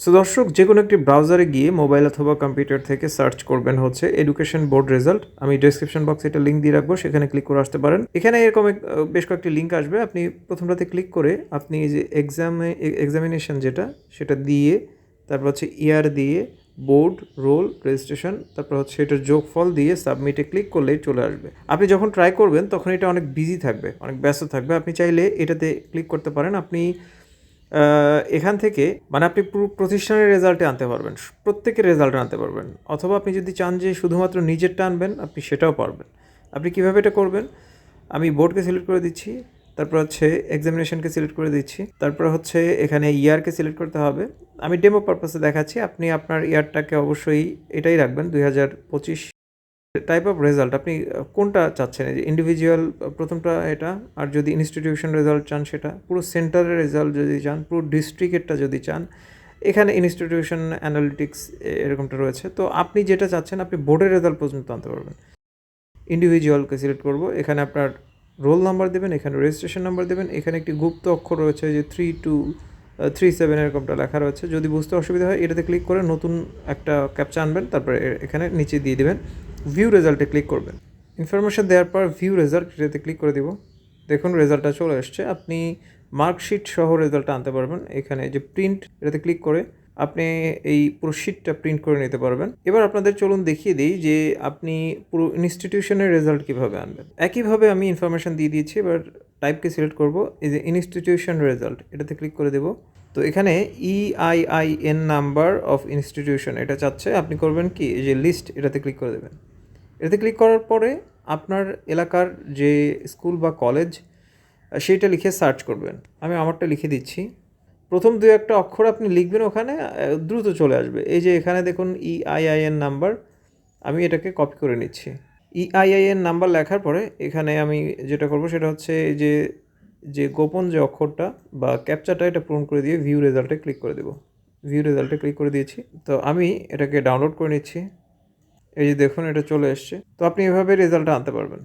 So দর্শক, যে কোনো একটি ব্রাউজারে গিয়ে মোবাইল অথবা কম্পিউটার থেকে সার্চ করবেন হচ্ছে এডুকেশন বোর্ড রেজাল্ট আমি ডেসক্রিপশন বক্সে এটা লিঙ্ক দিয়ে রাখব, সেখানে ক্লিক করে আসতে পারেন। এখানে এরকম বেশ কয়েকটি লিঙ্ক আসবে। আপনি প্রথমটাতে ক্লিক করে আপনি যে এক্সামে এক্সামিনেশন যেটা, সেটা দিয়ে তারপর হচ্ছে ইয়ার দিয়ে বোর্ড রোল রেজিস্ট্রেশন তারপর হচ্ছে এটার যোগফল দিয়ে সাবমিটে ক্লিক করলেই চলে আসবে। আপনি যখন ট্রাই করবেন, তখন এটা অনেক বিজি থাকবে, অনেক ব্যস্ত থাকবে। আপনি চাইলে এটাতে ক্লিক করতে পারেন। আপনি এখান থেকে মানে আপনি পুরো প্রতিষ্ঠানের রেজাল্টে আনতে পারবেন, প্রত্যেকের রেজাল্টে আনতে পারবেন। অথবা আপনি যদি চান যে শুধুমাত্র নিজেরটা আনবেন, আপনি সেটাও পারবেন। আপনি কীভাবে এটা করবেন? আমি বোর্ডকে সিলেক্ট করে দিচ্ছি, তারপর হচ্ছে এক্সামিনেশনকে সিলেক্ট করে দিচ্ছি, তারপর হচ্ছে এখানে ইয়ারকে সিলেক্ট করতে হবে। আমি ডেমো পারপাসে দেখাচ্ছি, আপনি আপনার ইয়ারটাকে অবশ্যই এটাই রাখবেন, দুই হাজার পঁচিশ টাইপ অফ রেজাল্ট আপনি কোনটা চাচ্ছেন? যে ইন্ডিভিজুয়াল প্রথমটা এটা, আর যদি ইনস্টিটিউশন রেজাল্ট চান সেটা, পুরো সেন্টারের রেজাল্ট যদি চান, পুরো ডিস্ট্রিক্টেরটা যদি চান, এখানে ইনস্টিটিউশন অ্যানালিটিক্স এরকমটা রয়েছে। তো আপনি যেটা চাচ্ছেন, আপনি বোর্ডের রেজাল্ট পর্যন্ত আনতে পারবেন। ইন্ডিভিজুয়ালকে সিলেক্ট করব, এখানে আপনার রোল নাম্বার দেবেন, এখানে রেজিস্ট্রেশন নাম্বার দেবেন, এখানে একটি গুপ্ত অক্ষর রয়েছে, যে থ্রি টু থ্রি সেভেন এরকমটা লেখা রয়েছে। যদি বুঝতে অসুবিধা হয়, এটাতে ক্লিক করে নতুন একটা ক্যাপচা আনবেন, তারপরে এখানে নিচে দিয়ে দেবেন। ভিউ রেজাল্টে ক্লিক করবেন। ইনফরমেশন দেওয়ার পর ভিউ রেজাল্ট এটাতে ক্লিক করে দিব। দেখুন রেজাল্টটা চলে এসছে আপনি মার্কশিট সহ রেজাল্টটা আনতে পারবেন। এখানে যে প্রিন্ট এটাতে ক্লিক করে আপনি এই পুরো শিটটা প্রিন্ট করে নিতে পারবেন। এবার আপনাদের চলুন দেখিয়ে দিই যে আপনি পুরো ইনস্টিটিউশনের রেজাল্ট কীভাবে আনবেন। একইভাবে আমি ইনফরমেশন দিয়ে দিয়েছি, এবার টাইপকে সিলেক্ট করব। এই যে ইনস্টিটিউশন রেজাল্ট এটাতে ক্লিক করে দেব। তো এখানে ইআইআইএন নাম্বার অফ ইনস্টিটিউশন এটা চাচ্ছে। আপনি করবেন কি? এই যে লিস্ট এটাতে ক্লিক করে দেবেন। এটাতে ক্লিক করার পরে আপনার এলাকার যে স্কুল বা কলেজ সেইটা লিখে সার্চ করবেন। আমি আমারটা লিখে দিচ্ছি। প্রথম দু একটা অক্ষর আপনি লিখবেন ওখানে, দ্রুত চলে আসবে। এই যে এখানে দেখুন E ইআইআইএন নাম্বার আমি এটাকে কপি করে নিচ্ছি। E ইআইআইএন নাম্বার লেখার পরে এখানে আমি যেটা করব সেটা হচ্ছে এই যে যে গোপন যে অক্ষরটা বা ক্যাপচাটা এটা পূরণ করে দিয়ে ভিউ রেজাল্টে ক্লিক করে দেবো। ভিউ রেজাল্টে ক্লিক করে দিয়েছি। তো আমি এটাকে ডাউনলোড করে নিচ্ছি। এই যে দেখুন এটা চলে এসছে। তো আপনি এভাবে রেজাল্টটা আনতে পারবেন।